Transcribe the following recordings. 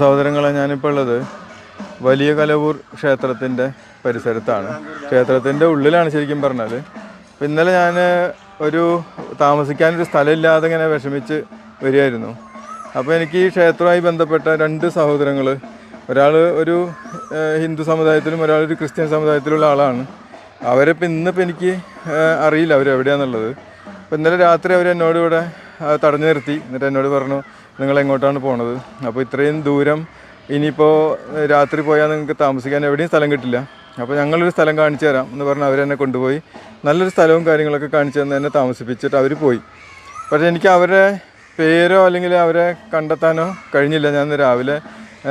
സഹോദരങ്ങളെ ഞാനിപ്പോൾ ഉള്ളത് വലിയ കലവൂർ ക്ഷേത്രത്തിന്റെ പരിസരത്താണ്. ക്ഷേത്രത്തിന്റെ ഉള്ളിലാണ് ശരിക്കും പറഞ്ഞാൽ ഇന്നലെ ഞാൻ ഒരു താമസിക്കാനൊരു സ്ഥലമില്ലാതെ ഇങ്ങനെ വിഷമിച്ച് വരികയായിരുന്നു. അപ്പോൾ എനിക്ക് ഈ ക്ഷേത്രവുമായി ബന്ധപ്പെട്ട രണ്ട് സഹോദരങ്ങൾ ഒരാൾ ഒരു ഹിന്ദു സമുദായത്തിലും ഒരാൾ ഒരു ക്രിസ്ത്യൻ സമുദായത്തിലുള്ള ആളാണ്. അവരിപ്പോൾ ഇന്നിപ്പോൾ എനിക്ക് അറിയില്ല അറിയില്ല അവരെവിടെയാണെന്നുള്ളത് അപ്പോൾ ഇന്നലെ രാത്രി അവർ എന്നോട് ഇവിടെ തടഞ്ഞു നിർത്തി. എന്നിട്ട് എന്നോട് പറഞ്ഞു നിങ്ങൾ എങ്ങോട്ടാണ് പോണത്? അപ്പോൾ ഇത്രയും ദൂരം ഇനിയിപ്പോൾ രാത്രി പോയാൽ നിങ്ങൾക്ക് താമസിക്കാൻ എവിടെയും സ്ഥലം കിട്ടില്ല. അപ്പോൾ ഞങ്ങളൊരു സ്ഥലം കാണിച്ചു തരാം എന്ന് പറഞ്ഞ് അവരെന്നെ കൊണ്ടുപോയി. നല്ലൊരു സ്ഥലവും കാര്യങ്ങളൊക്കെ കാണിച്ചു തന്ന് എന്നെ താമസിപ്പിച്ചിട്ട് അവർ പോയി. പക്ഷേ എനിക്ക് അവരെ പേരോ അല്ലെങ്കിൽ അവരെ കണ്ടെത്താനോ കഴിഞ്ഞില്ല. ഞാൻ രാവിലെ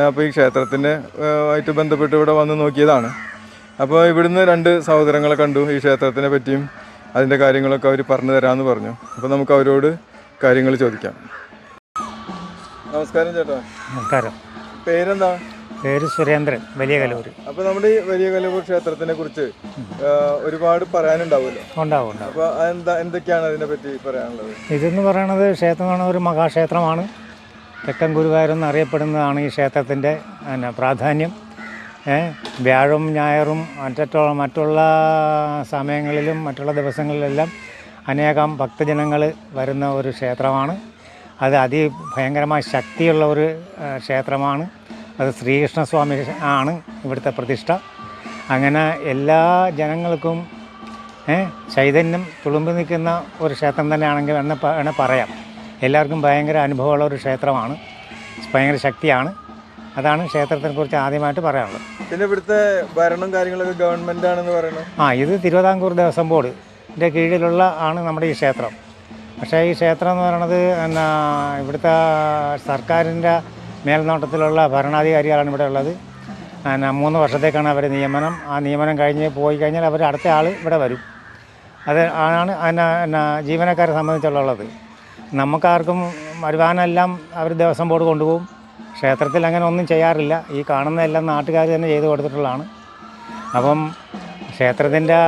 അപ്പോൾ ഈ ക്ഷേത്രത്തിന്റെ ആയിട്ട് ബന്ധപ്പെട്ട് ഇവിടെ വന്ന് നോക്കിയതാണ്. അപ്പോൾ ഇവിടുന്ന് രണ്ട് സഹോദരങ്ങളെ കണ്ടു ഈ ക്ഷേത്രത്തിനെ പറ്റിയും അതിന്റെ കാര്യങ്ങളൊക്കെ അവർ പറഞ്ഞു തരാമെന്ന് പറഞ്ഞു. അപ്പോൾ നമുക്ക് അവരോട് കാര്യങ്ങൾ ചോദിക്കാം. നമസ്കാരം ചേട്ടാ. നമസ്കാരം. പേരെന്താ? പേര് സുരേന്ദ്രൻ വലിയ കലൂർ അപ്പോൾ നമ്മുടെ ഈ വലിയ കലൂർ ക്ഷേത്രത്തിനെ കുറിച്ച് ഒരുപാട് പറയാനുണ്ടാവുമല്ലോ. ഉണ്ടാവും ഉണ്ടാവും. അപ്പോൾ എന്താ എന്തൊക്കെയാണ് അതിനെ പറ്റി പറയാനുള്ളത്? ഇതെന്ന് പറയുന്നത് ക്ഷേത്രമാണ് ഒരു മഹാക്ഷേത്രമാണ്. തെക്കൻ ഗുരുവായൂരെന്ന് അറിയപ്പെടുന്നതാണ് ഈ ക്ഷേത്രത്തിന്റെ പിന്നെ പ്രാധാന്യം. വ്യാഴം ഞായറും മറ്റോ മറ്റുള്ള സമയങ്ങളിലും മറ്റുള്ള ദിവസങ്ങളിലെല്ലാം അനേകം ഭക്തജനങ്ങൾ വരുന്ന ഒരു ക്ഷേത്രമാണ്. അത് അതിഭയങ്കരമായ ശക്തിയുള്ള ഒരു ക്ഷേത്രമാണ്. അത് ശ്രീകൃഷ്ണസ്വാമി ആണ് ഇവിടുത്തെ പ്രതിഷ്ഠ. അങ്ങനെ എല്ലാ ജനങ്ങൾക്കും ചൈതന്യം തുളുമ്പി നിൽക്കുന്ന ഒരു ക്ഷേത്രം തന്നെയാണെങ്കിൽ എന്ന് വേണേൽ പറയാം. എല്ലാവർക്കും ഭയങ്കര അനുഭവമുള്ള ഒരു ക്ഷേത്രമാണ്. ഭയങ്കര ശക്തിയാണ്. അതാണ് ക്ഷേത്രത്തിനെ കുറിച്ച് ആദ്യമായിട്ട് പറയാനുള്ളത്. പിന്നെ ഇവിടുത്തെ ഭരണം കാര്യങ്ങളൊക്കെ ഗവൺമെന്റ് ആണെന്ന് പറയുന്നത് ആ ഇത് തിരുവിതാംകൂർ ദേവസ്വം ബോർഡിന്റെ കീഴിലുള്ള ആണ് നമ്മുടെ ഈ ക്ഷേത്രം. പക്ഷേ ഈ ക്ഷേത്രം എന്ന് പറയുന്നത് എന്നാ ഇവിടുത്തെ സർക്കാരിന്റെ മേൽനോട്ടത്തിലുള്ള ഭരണാധികാരികളാണ് ഇവിടെ ഉള്ളത്. എന്നാ മൂന്ന് വർഷത്തേക്കാണ് അവർ നിയമനം. ആ നിയമനം കഴിഞ്ഞ് പോയി കഴിഞ്ഞാൽ അവർ അടുത്ത ആൾ ഇവിടെ വരും. അത് ആണ് എന്നാ എന്നാ ജീവനക്കാരെ സംബന്ധിച്ചുള്ളത് നമുക്കാർക്കും വരുവാനെല്ലാം അവർ ദേവസ്വം ബോർഡ് കൊണ്ടുപോകും. ക്ഷേത്രത്തിൽ അങ്ങനെ ഒന്നും ചെയ്യാറില്ല. ഈ കാണുന്ന എല്ലാം നാട്ടുകാർ തന്നെ ചെയ്തു കൊടുത്തിട്ടുള്ളതാണ്. അപ്പം ക്ഷേത്രത്തിന്റെ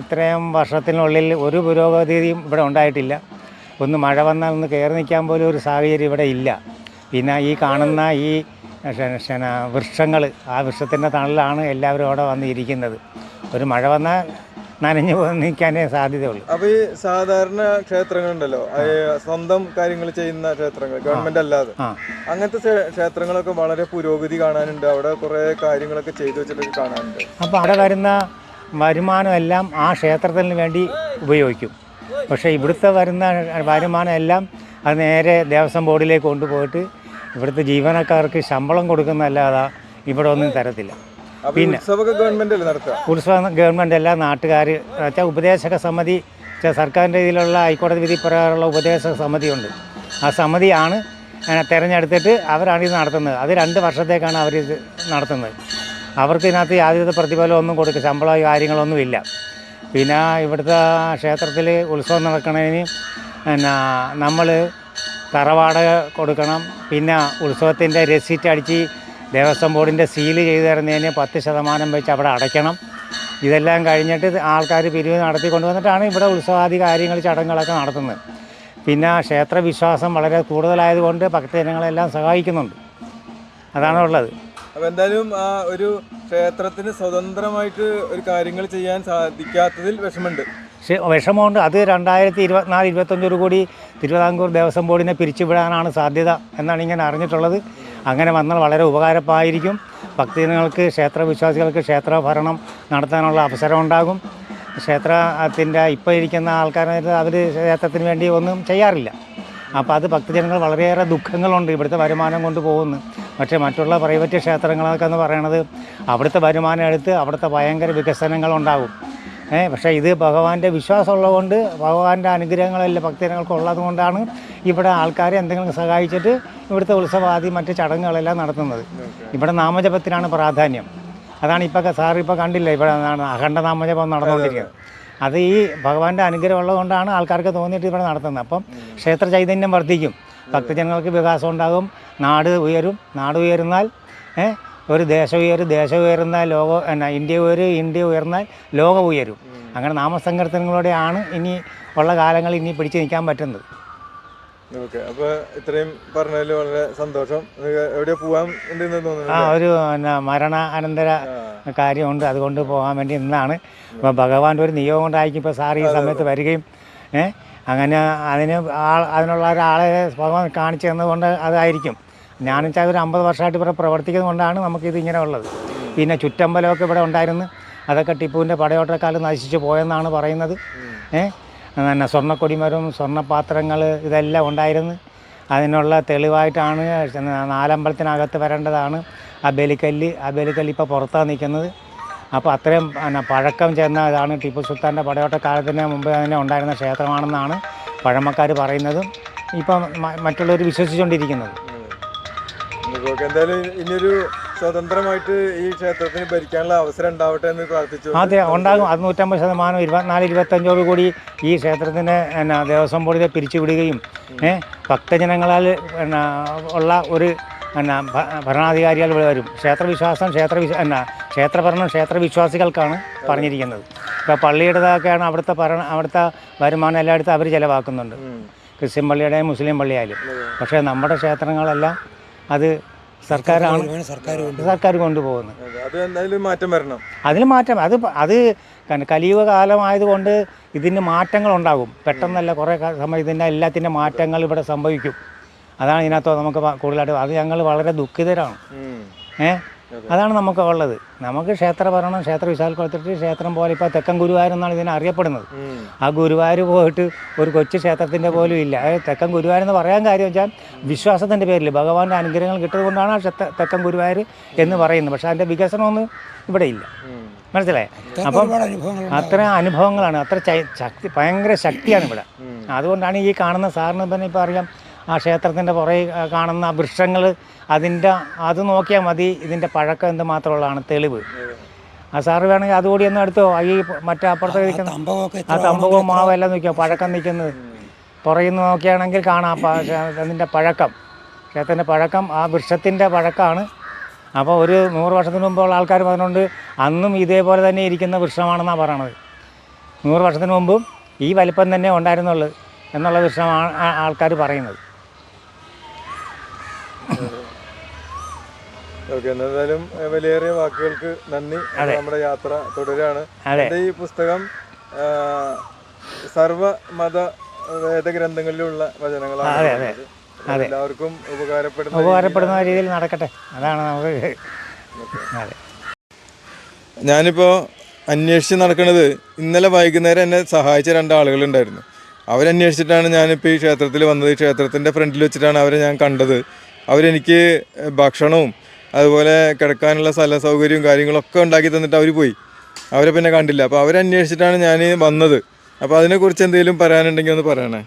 ഇത്രയും വർഷത്തിനുള്ളിൽ ഒരു പുരോഗതിയും ഇവിടെ ഉണ്ടായിട്ടില്ല. ഒന്ന് മഴ വന്നാൽ ഒന്ന് കയറി നിൽക്കാൻ പോലും ഒരു സാഹചര്യം ഇവിടെ ഇല്ല. പിന്നെ ഈ കാണുന്ന ഈ വൃക്ഷങ്ങൾ ആ വൃക്ഷത്തിന്റെ തണലാണ് എല്ലാവരും അവിടെ വന്ന് ഇരിക്കുന്നത് ഒരു മഴ വന്നാൽ നനഞ്ഞു നിൽക്കാനേ സാധ്യതയുള്ളൂ. അപ്പോൾ ഈ സാധാരണ ക്ഷേത്രങ്ങളുണ്ടല്ലോ. സ്വന്തം കാര്യങ്ങൾ ചെയ്യുന്ന ക്ഷേത്രങ്ങൾ ഗവൺമെന്റ് അല്ലാതെ. അങ്ങനത്തെ ക്ഷേ- ക്ഷേത്രങ്ങളൊക്കെ വളരെ പുരോഗതി കാണാനുണ്ട്. അവിടെ കുറേ കാര്യങ്ങളൊക്കെ ചെയ്തു വെച്ചിട്ടൊക്കെ കാണാനുണ്ട്. അപ്പോൾ അവിടെ വരുന്ന വരുമാനം എല്ലാം ആ ക്ഷേത്രത്തിന് വേണ്ടി ഉപയോഗിക്കും. പക്ഷേ ഇവിടുത്തെ വരുന്ന വരുമാനം എല്ലാം അത് നേരെ ദേവസ്വം ബോർഡിലേക്ക് കൊണ്ടുപോയിട്ട് ഇവിടുത്തെ ജീവനക്കാർക്ക് ശമ്പളം കൊടുക്കുന്നതല്ലാതെ ഇവിടെ ഒന്നും തരത്തില്ല. പിന്നെ ഉത്സവം ഗവൺമെന്റ് എല്ലാ നാട്ടുകാർ വെച്ചാൽ ഉപദേശക സമിതി സർക്കാരിന്റെ ഇതിലുള്ള ഹൈക്കോടതി വിധി പ്രകാരമുള്ള ഉപദേശക സമിതിയുണ്ട്. ആ സമിതിയാണ് തിരഞ്ഞെടുത്തിട്ട് അവരാണ് ഇത് നടത്തുന്നത്. അത് രണ്ട് വർഷത്തേക്കാണ് അവർ ഇത് നടത്തുന്നത്. അവർക്ക് ഇതിനകത്ത് യാതൊരു പ്രതിഫലമൊന്നും കൊടുക്കുക ശമ്പളമോ കാര്യങ്ങളൊന്നുമില്ല പിന്നെ ഇവിടുത്തെ ക്ഷേത്രത്തിൽ ഉത്സവം നടക്കണതിന് പിന്നെ നമ്മൾ തറവാടക കൊടുക്കണം. പിന്നെ ഉത്സവത്തിന്റെ രസീറ്റ് അടിച്ച് ദേവസ്വം ബോർഡിന്റെ സീൽ ചെയ്തു തരുന്നതിന് പത്ത് ശതമാനം വെച്ച് അവിടെ അടയ്ക്കണം. ഇതെല്ലാം കഴിഞ്ഞിട്ട് ആൾക്കാർ പിരിവ് നടത്തി കൊണ്ടുവന്നിട്ടാണ് ഇവിടെ ഉത്സവാദി കാര്യങ്ങൾ ചടങ്ങുകളൊക്കെ നടത്തുന്നത്. പിന്നെ ക്ഷേത്ര വിശ്വാസം വളരെ കൂടുതലായതുകൊണ്ട് ഭക്തജനങ്ങളെല്ലാം സഹായിക്കുന്നുണ്ട്. അതാണ് ഉള്ളത് അപ്പോൾ എന്തായാലും ഒരു ക്ഷേത്രത്തിന് സ്വതന്ത്രമായിട്ട് ഒരു കാര്യങ്ങൾ ചെയ്യാൻ സാധിക്കാത്തതിൽ വിഷമമുണ്ട്. വിഷമമുണ്ട്. അത് രണ്ടായിരത്തി ഇരുപത്തിനാല് ഇരുപത്തഞ്ചോട് കൂടി തിരുവിതാംകൂർ ദേവസ്വം ബോർഡിനെ പിരിച്ചുവിടാനാണ് സാധ്യത എന്നാണ് ഇങ്ങനെ അറിഞ്ഞിട്ടുള്ളത്. അങ്ങനെ വന്നാൽ വളരെ ഉപകാരമായിരിക്കും. ഭക്തജനങ്ങൾക്ക് ക്ഷേത്ര വിശ്വാസികൾക്ക് ക്ഷേത്ര ഭരണം നടത്താനുള്ള അവസരം ഉണ്ടാകും. ക്ഷേത്രത്തിന്റെ ഇപ്പോൾ ഇരിക്കുന്ന ആൾക്കാർ അവർ ക്ഷേത്രത്തിന് വേണ്ടി ഒന്നും ചെയ്യാറില്ല. അപ്പോൾ അത് ഭക്തജനങ്ങൾ വളരെയേറെ ദുഃഖങ്ങളുണ്ട് ഇവിടുത്തെ വരുമാനം കൊണ്ട് പോകുന്നു. പക്ഷേ മറ്റുള്ള പ്രൈവറ്റ് ക്ഷേത്രങ്ങളൊക്കെ എന്ന് പറയണത് അവിടുത്തെ വരുമാനം എടുത്ത് അവിടുത്തെ ഭയങ്കര വികസനങ്ങളുണ്ടാകും ഏഹ് പക്ഷേ ഇത് ഭഗവാന്റെ വിശ്വാസം ഉള്ളതുകൊണ്ട് ഭഗവാന്റെ അനുഗ്രഹങ്ങളെല്ലാം ഭക്തജനങ്ങൾക്ക് ഉള്ളത് കൊണ്ടാണ് ഇവിടെ ആൾക്കാരെ എന്തെങ്കിലും സഹായിച്ചിട്ട് ഇവിടുത്തെ ഉത്സവാദി മറ്റ് ചടങ്ങുകളെല്ലാം നടത്തുന്നത്. ഇവിടെ നാമജപത്തിനാണ് പ്രാധാന്യം. അതാണ് ഇപ്പോൾ സാർ ഇപ്പോൾ കണ്ടില്ല ഇവിടെ അഖണ്ഡ നാമജപം നടന്നുകൊണ്ടിരിക്കുന്നത്. അത് ഈ ഭഗവാന്റെ അനുഗ്രഹം ഉള്ളതുകൊണ്ടാണ് ആൾക്കാർക്ക് തോന്നിയിട്ട് ഇവിടെ നടത്തുന്നത്. അപ്പം ക്ഷേത്ര ചൈതന്യം വർദ്ധിക്കും. ഭക്തജനങ്ങൾക്ക് വികാസം ഉണ്ടാകും. നാട് ഉയരും. നാട് ഉയരുന്നാൽ ഒരു ദേശം ഉയരും. ദേശം ഉയർന്നാൽ ലോകം എന്നാ ഇന്ത്യ ഉയരും ഇന്ത്യ ഉയർന്നാൽ ലോകം ഉയരും. അങ്ങനെ നാമസങ്കീർത്തനങ്ങളോടെയാണ് ഇനി ഉള്ള കാലങ്ങൾ ഇനി പിടിച്ചു നിൽക്കാൻ പറ്റുന്നത്. ഓക്കെ. അപ്പോൾ ഇത്രയും പറഞ്ഞതിൽ വളരെ സന്തോഷം. എവിടെ പോകാൻ തോന്നുന്നു ആ ഒരു എന്നാ മരണ അനന്തര കാര്യമുണ്ട്. അതുകൊണ്ട് പോകാൻ വേണ്ടി ഇന്നാണ് അപ്പോൾ ഭഗവാന്റെ ഒരു നിയോഗം കൊണ്ടായിരിക്കും ഇപ്പോൾ സാർ ഈ സമയത്ത് വരികയും ഏ അങ്ങനെ അതിന് ആൾ അതിനുള്ള ഒരാളെ ഭഗവാൻ കാണിച്ചു തന്നതുകൊണ്ട് അതായിരിക്കും. ഞാനും വെച്ചാൽ ഒരു അമ്പത് വർഷമായിട്ട് ഇവിടെ പ്രവർത്തിക്കുന്നത് കൊണ്ടാണ് നമുക്കിത് ഇങ്ങനെ ഉള്ളത്. പിന്നെ ചുറ്റമ്പലമൊക്കെ ഇവിടെ ഉണ്ടായിരുന്നു. അതൊക്കെ ടിപ്പുവിന്റെ പടയോട്ടക്കാലം നശിച്ചു പോയെന്നാണ് പറയുന്നത്. ഏഹ് പിന്നെ സ്വർണക്കൊടിമരവും സ്വർണപാത്രങ്ങൾ ഇതെല്ലാം ഉണ്ടായിരുന്നു. അതിനുള്ള തെളിവായിട്ടാണ് നാലമ്പലത്തിനകത്ത് വരേണ്ടതാണ് ആ ബലിക്കല്ല്. ആ ബലിക്കല്ല് ഇപ്പോൾ പുറത്താണ് നിൽക്കുന്നത്. അപ്പോൾ അത്രയും പിന്നെ പഴക്കം ചെന്ന ഇതാണ് ടിപ്പു സുൽത്താന്റെ പടയോട്ട കാലത്തിന് മുമ്പ് തന്നെ ഉണ്ടായിരുന്ന ക്ഷേത്രമാണെന്നാണ് പഴമക്കാർ പറയുന്നതും ഇപ്പം മറ്റുള്ളവർ വിശ്വസിച്ചുകൊണ്ടിരിക്കുന്നത്. എന്തായാലും ഇനിയൊരു സ്വതന്ത്രമായിട്ട് ഈ ക്ഷേത്രത്തിന് ഭരിക്കാനുള്ള അവസരം ഉണ്ടാവട്ടെ എന്ന് പ്രാർത്ഥിച്ചു. അതെ ഉണ്ടാകും. അത് നൂറ്റമ്പത് ശതമാനം ഇരുപത്തിനാല് ഇരുപത്തഞ്ചോട് കൂടി ഈ ക്ഷേത്രത്തിന് എന്നാ ദേവസ്വം ബോർഡിനെ പിരിച്ചുവിടുകയും ഏഹ് ഭക്തജനങ്ങളാൽ എന്നാ ഉള്ള ഒരു എന്നാ ഭരണാധികാരികൾ വരും. ക്ഷേത്രവിശ്വാസം ക്ഷേത്ര വിശ്വ എന്നാ ക്ഷേത്രഭരണം ക്ഷേത്രവിശ്വാസികൾക്കാണ് പറഞ്ഞിരിക്കുന്നത്. ഇപ്പോൾ പള്ളിയുടേതൊക്കെയാണ് അവിടുത്തെ ഭരണ അവിടുത്തെ വരുമാനം എല്ലായിടത്തും അവർ ചിലവാക്കുന്നുണ്ട്. ക്രിസ്ത്യൻ പള്ളിയുടെയും മുസ്ലിം പള്ളിയായാലും. പക്ഷേ നമ്മുടെ ക്ഷേത്രങ്ങളെല്ലാം അത് സർക്കാരാണ് സർക്കാർ കൊണ്ടുപോകുന്നത്. അതിൽ മാറ്റം അത് അത് കലിയുഗ കാലമായതുകൊണ്ട് ഇതിന് മാറ്റങ്ങൾ ഉണ്ടാകും പെട്ടെന്നല്ല കുറേ സമയം ഇതിന്റെ എല്ലാത്തിന്റെ മാറ്റങ്ങൾ ഇവിടെ സംഭവിക്കും. അതാണ് ഇതിനകത്ത് നമുക്ക് കൂടുതലായിട്ട് അത് ഞങ്ങൾ വളരെ ദുഃഖിതരാണ്. ഏ? അതാണ് നമുക്ക് ഉള്ളത്. നമുക്ക് ക്ഷേത്രഭരണം ക്ഷേത്ര വിശാൽക്കുളത്തിട്ട് ക്ഷേത്രം പോലെ ഇപ്പോൾ തെക്കൻ ഗുരുവായൂർ എന്നാണ് ഇതിനെ അറിയപ്പെടുന്നത്. ആ ഗുരുവായൂർ പോയിട്ട് ഒരു കൊച്ചു ക്ഷേത്രത്തിന്റെ പോലും ഇല്ല. അതായത് തെക്കൻ ഗുരുവായൂർ എന്ന് പറയാൻ കാര്യം വെച്ചാൽ വിശ്വാസത്തിന്റെ പേരിൽ ഭഗവാന്റെ അനുഗ്രഹങ്ങൾ കിട്ടുന്നതുകൊണ്ടാണ് ആ ക്ഷേത്ര- തെക്കൻ ഗുരുവായൂർ എന്ന് പറയുന്നത്. പക്ഷേ അതിന്റെ വികസനമൊന്നും ഇവിടെ ഇല്ല. മനസ്സിലായേ? അപ്പം അത്ര അനുഭവങ്ങളാണ്. അത്ര ശക്തി ഭയങ്കര ശക്തിയാണ് ഇവിടെ. അതുകൊണ്ടാണ് ഈ കാണുന്ന സാറിന് തന്നെ ഇപ്പോൾ അറിയാം. ആ ക്ഷേത്രത്തിന്റെ പുറകെ കാണുന്ന വൃക്ഷങ്ങൾ അതിന്റെ അത് നോക്കിയാൽ മതി ഇതിന്റെ പഴക്കം എന്ത് മാത്രമുള്ളതാണ് തെളിവ്. ആ സാറ് വേണമെങ്കിൽ അതുകൂടി ഒന്ന് എടുത്തോ? ഈ മറ്റേ അപ്പുറത്ത് നിൽക്കുന്ന ആ തമ്പകവും മാവും എല്ലാം നോക്കിയോ? പഴക്കം നിൽക്കുന്നത്. പുറകിൽ നിന്ന് നോക്കിയാണെങ്കിൽ കാണാം അതിന്റെ പഴക്കം. ക്ഷേത്രത്തിന്റെ പഴക്കം ആ വൃക്ഷത്തിന്റെ പഴക്കമാണ്. അപ്പോൾ ഒരു നൂറ് വർഷത്തിന് മുമ്പുള്ള ആൾക്കാർ പറഞ്ഞുകൊണ്ട് അന്നും ഇതേപോലെ തന്നെ ഇരിക്കുന്ന വൃക്ഷമാണെന്നാണ് പറയണത്. നൂറ് വർഷത്തിന് മുമ്പും ഈ വലിപ്പം തന്നെ ഉണ്ടായിരുന്നുള്ളൂ എന്നുള്ള വൃക്ഷമാണ് ആൾക്കാർ പറയുന്നത്. ഓക്കെ എന്തായാലും വിലയേറിയ വാക്കുകൾക്ക് നന്ദി. നമ്മുടെ യാത്ര തുടരാണ്. അതെ. ഈ പുസ്തകം സർവ മത വേദഗ്രന്ഥങ്ങളിലുള്ള വചനങ്ങളാണ് എല്ലാവർക്കും ഉപകാരപ്പെടുന്ന ഉപകാരപ്പെടുന്ന രീതിയിൽ നടക്കട്ടെ. അതാണ് നമുക്ക് അതെ. ഞാനിപ്പോൾ അന്വേഷിച്ച് നടക്കുന്നത് ഇന്നലെ വൈകുന്നേരം എന്നെ സഹായിച്ച രണ്ടാളുകളുണ്ടായിരുന്നു. അവരന്വേഷിച്ചിട്ടാണ് ഞാനിപ്പോൾ ഈ ക്ഷേത്രത്തിൽ വന്നത്. ഈ ക്ഷേത്രത്തിന്റെ ഫ്രണ്ടിൽ വെച്ചിട്ടാണ് അവരെ ഞാൻ കണ്ടത്. അവരെനിക്ക് ഭക്ഷണവും അതുപോലെ കിടക്കാനുള്ള സ്ഥല സൗകര്യവും കാര്യങ്ങളൊക്കെ ഉണ്ടാക്കി തന്നിട്ട് അവർ പോയി. അവരെ പിന്നെ കണ്ടില്ല. അപ്പോൾ അവരന്വേഷിച്ചിട്ടാണ് ഞാൻ വന്നത്. അപ്പോൾ അതിനെക്കുറിച്ച് എന്തെങ്കിലും പറയാനുണ്ടെങ്കിൽ ഒന്ന് പറയണേ.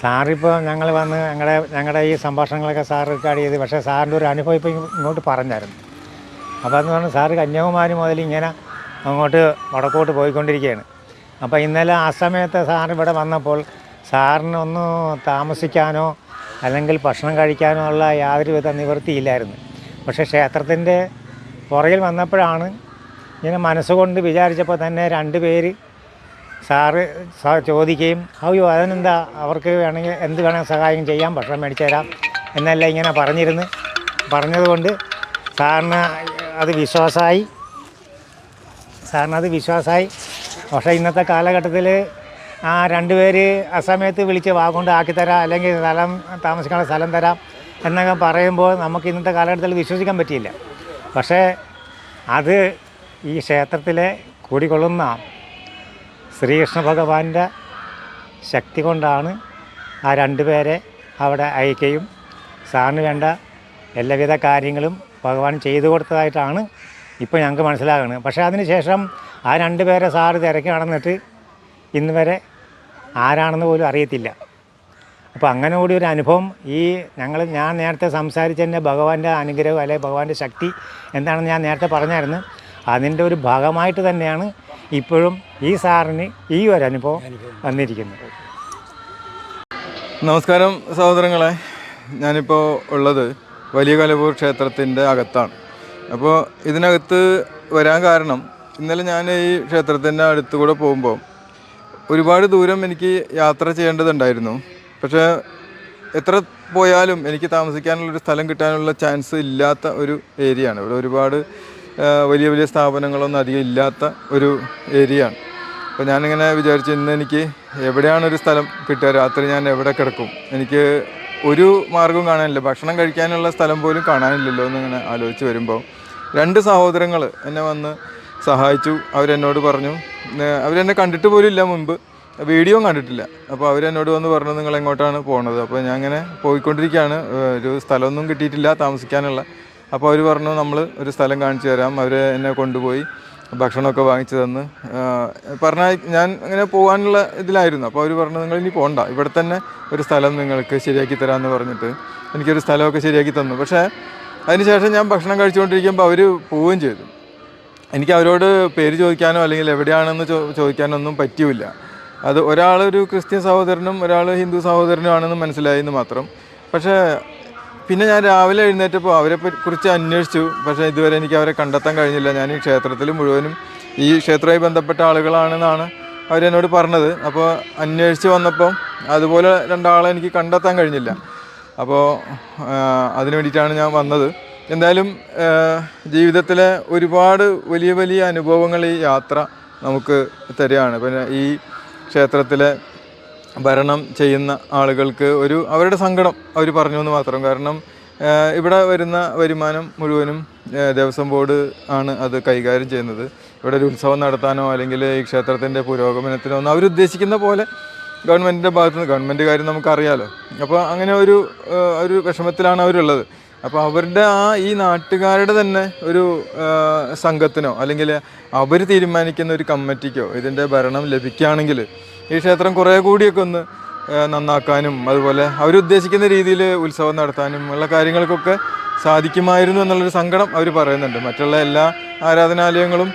സാറിപ്പോൾ ഞങ്ങൾ വന്ന് ഞങ്ങളുടെ ഞങ്ങളുടെ ഈ സംഭാഷണങ്ങളൊക്കെ സാർ റെക്കോർഡ് ചെയ്ത് പക്ഷേ സാറിന്റെ ഒരു അനുഭവം ഇപ്പോൾ ഇങ്ങോട്ട് പറഞ്ഞായിരുന്നു. അപ്പോൾ അതെന്ന് പറഞ്ഞാൽ സാറ് കന്യാകുമാരി മുതൽ ഇങ്ങനെ അങ്ങോട്ട് വടക്കോട്ട് പോയിക്കൊണ്ടിരിക്കുകയാണ് അപ്പോൾ ഇന്നലെ ആ സമയത്ത് സാർ ഇവിടെ വന്നപ്പോൾ സാറിനൊന്ന് താമസിക്കാനോ അല്ലെങ്കിൽ ഭക്ഷണം കഴിക്കാനുള്ള യാതൊരുവിധ നിവൃത്തിയില്ലായിരുന്നു. പക്ഷേ ക്ഷേത്രത്തിന്റെ പുറകിൽ വന്നപ്പോഴാണ് ഇങ്ങനെ മനസ്സുകൊണ്ട് വിചാരിച്ചപ്പോൾ തന്നെ രണ്ട് പേര് സാറ് ചോദിക്കുകയും അയ്യോ അതിനെന്താ? അവർക്ക് വേണമെങ്കിൽ എന്ത് വേണമെങ്കിൽ സഹായം ചെയ്യാം ഭക്ഷണം മേടിച്ചു തരാം എന്നെല്ലാം ഇങ്ങനെ പറഞ്ഞിരുന്ന്. പറഞ്ഞതുകൊണ്ട് സാറിന് അത് വിശ്വാസമായി. സാറിന് അത് വിശ്വാസമായി. പക്ഷേ ഇന്നത്തെ കാലഘട്ടത്തിൽ ആ രണ്ടുപേര് ആ സമയത്ത് വിളിച്ച് വാഗുണ്ട് ആക്കിത്തരാം അല്ലെങ്കിൽ സ്ഥലം താമസിക്കാനുള്ള സ്ഥലം തരാം എന്നൊക്കെ പറയുമ്പോൾ നമുക്ക് ഇന്നത്തെ കാലഘട്ടത്തിൽ വിശ്വസിക്കാൻ പറ്റിയില്ല. പക്ഷേ അത് ഈ ക്ഷേത്രത്തിലെ കൂടിക്കൊള്ളുന്ന ശ്രീകൃഷ്ണ ഭഗവാന്റെ ശക്തി കൊണ്ടാണ് ആ രണ്ടുപേരെ അവിടെ അയക്കുകയും സാറിന് വേണ്ട എല്ലാവിധ കാര്യങ്ങളും ഭഗവാൻ ചെയ്തു കൊടുത്തതായിട്ടാണ് ഇപ്പോൾ ഞങ്ങൾക്ക് മനസ്സിലാകുന്നത്. പക്ഷേ അതിന് ശേഷം ആ രണ്ടുപേരെ സാറ് തിരക്കി നടന്നിട്ട് ഇന്ന് വരെ ആരാണെന്ന് പോലും അറിയത്തില്ല. അപ്പോൾ അങ്ങനെ കൂടി ഒരു അനുഭവം ഈ ഞങ്ങൾ ഞാൻ നേരത്തെ സംസാരിച്ചതിന്റെ ഭഗവാന്റെ അനുഗ്രഹം അല്ലെങ്കിൽ ഭഗവാന്റെ ശക്തി എന്താണെന്ന് ഞാൻ നേരത്തെ പറഞ്ഞായിരുന്നു. അതിന്റെ ഒരു ഭാഗമായിട്ട് തന്നെയാണ് ഇപ്പോഴും ഈ സാറിന് ഈ ഒരു അനുഭവം വന്നിരിക്കുന്നത്. നമസ്കാരം സഹോദരങ്ങളെ. ഞാനിപ്പോൾ ഉള്ളത് വലിയ കലപൂർ ക്ഷേത്രത്തിന്റെ അകത്താണ്. അപ്പോൾ ഇതിനകത്ത് വരാൻ കാരണം ഇന്നലെ ഞാൻ ഈ ക്ഷേത്രത്തിന്റെ അടുത്തുകൂടെ പോകുമ്പോൾ ഒരുപാട് ദൂരം എനിക്ക് യാത്ര ചെയ്യേണ്ടതുണ്ടായിരുന്നു. പക്ഷേ എത്ര പോയാലും എനിക്ക് താമസിക്കാനുള്ളൊരു സ്ഥലം കിട്ടാനുള്ള ചാൻസ് ഇല്ലാത്ത ഒരു ഏരിയയാണ് ഇവിടെ ഒരുപാട് വലിയ വലിയ സ്ഥാപനങ്ങളൊന്നും അധികം ഇല്ലാത്ത ഒരു ഏരിയയാണ് അപ്പോൾ ഞാനിങ്ങനെ വിചാരിച്ചു ഇന്ന് എനിക്ക് എവിടെയാണ് ഒരു സ്ഥലം കിട്ടുക? രാത്രി ഞാൻ എവിടെ കിടക്കും? എനിക്ക് ഒരു മാർഗവും കാണാനില്ല. ഭക്ഷണം കഴിക്കാനുള്ള സ്ഥലം പോലും കാണാനില്ലല്ലോ എന്നിങ്ങനെ ആലോചിച്ച് വരുമ്പോൾ രണ്ട് സഹോദരങ്ങൾ എന്നെ വന്ന് സഹായിച്ചു. അവരെന്നോട് പറഞ്ഞു "നെ- അവരെന്നെ കണ്ടിട്ട് പോലും ഇല്ല മുൻപ്. വീഡിയോ കണ്ടിട്ടില്ല. അപ്പോൾ അവരെന്നോട് വന്ന് പറഞ്ഞു നിങ്ങൾ എങ്ങോട്ടാണ് പോകുന്നത് അപ്പോൾ ഞാൻ അങ്ങനെ പോയിക്കൊണ്ടിരിക്കുകയാണ്. ഒരു സ്ഥലമൊന്നും കിട്ടിയിട്ടില്ല താമസിക്കാനുള്ള. അപ്പോൾ അവർ പറഞ്ഞു നമ്മൾ ഒരു സ്ഥലം കാണിച്ചു തരാം. അവർ എന്നെ കൊണ്ടുപോയി ഭക്ഷണമൊക്കെ വാങ്ങിച്ചു തന്ന്. പറഞ്ഞാൽ ഞാൻ അങ്ങനെ പോകാനുള്ള ഇതിലായിരുന്നു. അപ്പോൾ അവർ പറഞ്ഞു നിങ്ങൾ ഇനി പോകണ്ട ഇവിടെ തന്നെ ഒരു സ്ഥലം നിങ്ങൾക്ക് ശരിയാക്കി തരാമെന്ന് പറഞ്ഞിട്ട് എനിക്കൊരു സ്ഥലമൊക്കെ ശരിയാക്കി തന്നു. പക്ഷേ അതിനുശേഷം ഞാൻ ഭക്ഷണം കഴിച്ചുകൊണ്ടിരിക്കുമ്പോൾ അവർ പോവുകയും ചെയ്തു. എനിക്ക് അവരോട് പേര് ചോദിക്കാനോ അല്ലെങ്കിൽ എവിടെയാണെന്ന് ചോ ചോദിക്കാനോ ഒന്നും പറ്റിയില്ല. അത് ഒരാളൊരു ക്രിസ്ത്യൻ സഹോദരനും ഒരാൾ ഹിന്ദു സഹോദരനും ആണെന്ന് മനസ്സിലായെന്ന് മാത്രം. പക്ഷേ പിന്നെ ഞാൻ രാവിലെ എഴുന്നേറ്റപ്പോൾ അവരെ കുറിച്ച് അന്വേഷിച്ചു. പക്ഷേ ഇതുവരെ എനിക്ക് അവരെ കണ്ടെത്താൻ കഴിഞ്ഞില്ല. ഞാൻ ഈ ക്ഷേത്രത്തിൽ മുഴുവനും ഈ ക്ഷേത്രവുമായി ബന്ധപ്പെട്ട ആളുകളാണെന്നാണ് അവരെന്നോട് പറഞ്ഞത്. അപ്പോൾ അന്വേഷിച്ച് വന്നപ്പോൾ അതുപോലെ രണ്ടാളെ എനിക്ക് കണ്ടെത്താൻ കഴിഞ്ഞില്ല. അപ്പോൾ അതിനു വേണ്ടിയിട്ടാണ് ഞാൻ വന്നത്. എന്തായാലും ജീവിതത്തിലെ ഒരുപാട് വലിയ വലിയ അനുഭവങ്ങൾ ഈ യാത്ര നമുക്ക് തരികയാണ്. പിന്നെ ഈ ക്ഷേത്രത്തിലെ ഭരണം ചെയ്യുന്ന ആളുകൾക്ക് ഒരു അവരുടെ സങ്കടം അവർ പറഞ്ഞു എന്ന് മാത്രം. കാരണം ഇവിടെ വരുന്ന വരുമാനം മുഴുവനും ദേവസ്വം ബോർഡ് ആണ് അത് കൈകാര്യം ചെയ്യുന്നത്. ഇവിടെ ഒരു ഉത്സവം നടത്താനോ അല്ലെങ്കിൽ ഈ ക്ഷേത്രത്തിന്റെ പുരോഗമനത്തിനോ ഒന്നും അവരുദ്ദേശിക്കുന്ന പോലെ ഗവൺമെന്റിന്റെ ഭാഗത്തുനിന്ന് ഗവൺമെന്റ് കാര്യം നമുക്കറിയാലോ. അപ്പോൾ അങ്ങനെ ഒരു ഒരു വിഷമത്തിലാണ് അവരുള്ളത്. അപ്പോൾ അവരുടെ ആ ഈ നാട്ടുകാരുടെ തന്നെ ഒരു സംഘത്തിനോ അല്ലെങ്കിൽ അവർ തീരുമാനിക്കുന്ന ഒരു കമ്മിറ്റിക്കോ ഇതിന്റെ ഭരണം ലഭിക്കുകയാണെങ്കിൽ ഈ ക്ഷേത്രം കുറേ കൂടിയൊക്കെ ഒന്ന് നന്നാക്കാനും അതുപോലെ അവരുദ്ദേശിക്കുന്ന രീതിയിൽ ഉത്സവം നടത്താനും ഉള്ള കാര്യങ്ങൾക്കൊക്കെ സാധിക്കുമായിരുന്നു എന്നുള്ളൊരു സങ്കടം അവർ പറയുന്നുണ്ട്. മറ്റുള്ള എല്ലാ ആരാധനാലയങ്ങളും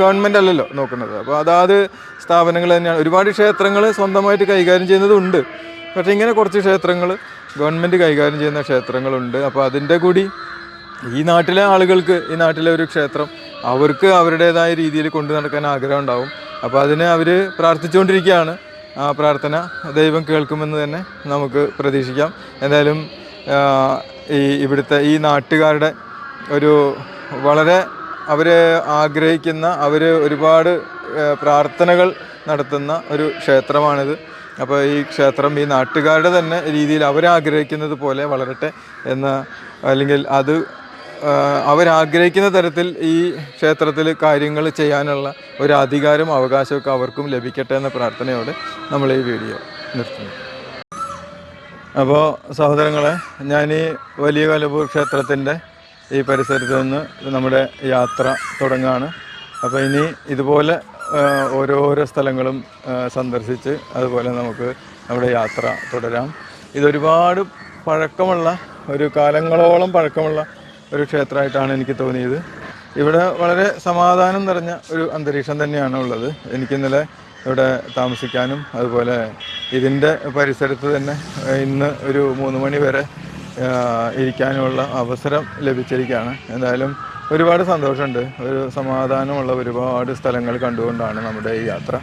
ഗവൺമെന്റ് അല്ലല്ലോ നോക്കുന്നത്. അപ്പോൾ അതാത് സ്ഥാപനങ്ങൾ തന്നെയാണ്. ഒരുപാട് ക്ഷേത്രങ്ങൾ സ്വന്തമായിട്ട് കൈകാര്യം ചെയ്യുന്നതുണ്ട്. പക്ഷേ ഇങ്ങനെ കുറച്ച് ക്ഷേത്രങ്ങൾ ഗവൺമെന്റ് കൈകാര്യം ചെയ്യുന്ന ക്ഷേത്രങ്ങളുണ്ട്. അപ്പോൾ അതിന്റെ കൂടി ഈ നാട്ടിലെ ആളുകൾക്ക് ഈ നാട്ടിലെ ഒരു ക്ഷേത്രം അവർക്ക് അവരുടേതായ രീതിയിൽ കൊണ്ടു നടക്കാൻ ആഗ്രഹം ഉണ്ടാവും അപ്പോൾ അതിന് അവർ പ്രാർത്ഥിച്ചുകൊണ്ടിരിക്കുകയാണ്. ആ പ്രാർത്ഥന ദൈവം കേൾക്കുമെന്ന് തന്നെ നമുക്ക് പ്രതീക്ഷിക്കാം. എന്തായാലും ഈ ഇവിടുത്തെ ഈ നാട്ടുകാരുടെ ഒരു വളരെ അവർ ആഗ്രഹിക്കുന്ന അവർ ഒരുപാട് പ്രാർത്ഥനകൾ നടത്തുന്ന ഒരു ക്ഷേത്രമാണിത്. അപ്പോൾ ഈ ക്ഷേത്രം ഈ നാട്ടുകാരുടെ തന്നെ രീതിയിൽ അവരാഗ്രഹിക്കുന്നത് പോലെ വളരട്ടെ എന്ന അല്ലെങ്കിൽ അത് അവരാഗ്രഹിക്കുന്ന തരത്തിൽ ഈ ക്ഷേത്രത്തിൽ കാര്യങ്ങൾ ചെയ്യാനുള്ള ഒരു അധികാരം അവകാശമൊക്കെ അവർക്കും ലഭിക്കട്ടെ എന്ന പ്രാർത്ഥനയോടെ നമ്മൾ ഈ വീഡിയോ നിർത്തുന്നു. അപ്പോൾ സഹോദരങ്ങളെ ഞാൻ ഈ വലിയ കലപൂർ ക്ഷേത്രത്തിന്റെ ഈ പരിസരത്ത് നിന്ന് നമ്മുടെ യാത്ര തുടങ്ങുകയാണ്. അപ്പോൾ ഇനി ഇതുപോലെ ഓരോരോ സ്ഥലങ്ങളും സന്ദർശിച്ച് അതുപോലെ നമുക്ക് നമ്മുടെ യാത്ര തുടരാം. ഇതൊരുപാട് പഴക്കമുള്ള ഒരു കാലങ്ങളോളം പഴക്കമുള്ള ഒരു ക്ഷേത്രമായിട്ടാണ് എനിക്ക് തോന്നിയത്. ഇവിടെ വളരെ സമാധാനം നിറഞ്ഞ ഒരു അന്തരീക്ഷം തന്നെയാണ് ഉള്ളത്. എനിക്കിന്നലെ ഇവിടെ താമസിക്കാനും അതുപോലെ ഇതിന്റെ പരിസരത്ത് തന്നെ ഇന്ന് ഒരു മൂന്ന് മണി വരെ ഇരിക്കാനുമുള്ള അവസരം ലഭിച്ചിരിക്കുകയാണ്. എന്തായാലും ഒരുപാട് സന്തോഷമുണ്ട്. ഒരു സമാധാനമുള്ള ഒരുപാട് സ്ഥലങ്ങൾ കണ്ടുകൊണ്ടാണ് നമ്മുടെ ഈ യാത്ര.